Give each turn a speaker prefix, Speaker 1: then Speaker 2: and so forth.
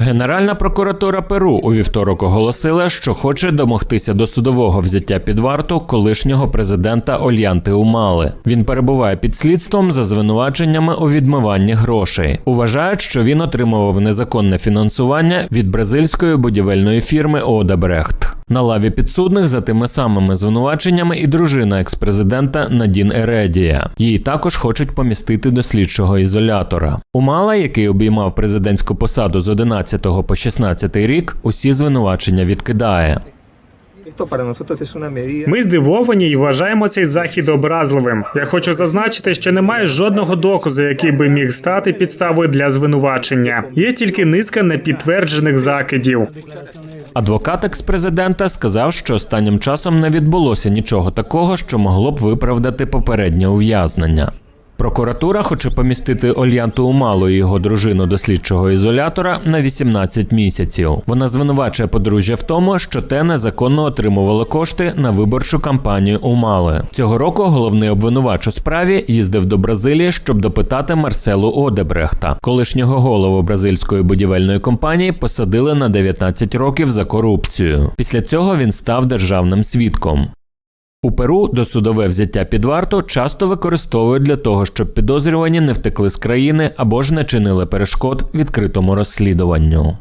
Speaker 1: Генеральна прокуратура Перу у вівторок оголосила, що хоче домогтися до судового взяття під варту колишнього президента Ольянти Умали. Він перебуває під слідством за звинуваченнями у відмиванні грошей. Вважають, що він отримував незаконне фінансування від бразильської будівельної фірми Одебрехт. На лаві підсудних за тими самими звинуваченнями і дружина експрезидента Надін Ередія. Її також хочуть помістити до слідчого ізолятора. Умала, який обіймав президентську посаду з 11 по 16 рік, усі звинувачення відкидає.
Speaker 2: Ми здивовані і вважаємо цей захід образливим. Я хочу зазначити, що немає жодного доказу, який би міг стати підставою для звинувачення. Є тільки низка непідтверджених закидів.
Speaker 1: Адвокат експрезидента сказав, що останнім часом не відбулося нічого такого, що могло б виправдати попереднє ув'язнення. Прокуратура хоче помістити Ольянту Умалу і його дружину до слідчого ізолятора на 18 місяців. Вона звинувачує подружжя в тому, що те незаконно отримувало кошти на виборчу кампанію Умали. Цього року головний обвинувач у справі їздив до Бразилії, щоб допитати Марселу Одебрехта. Колишнього голову бразильської будівельної компанії посадили на 19 років за корупцію. Після цього він став державним свідком. У Перу досудове взяття під варту часто використовують для того, щоб підозрювані не втекли з країни або ж не чинили перешкод відкритому розслідуванню.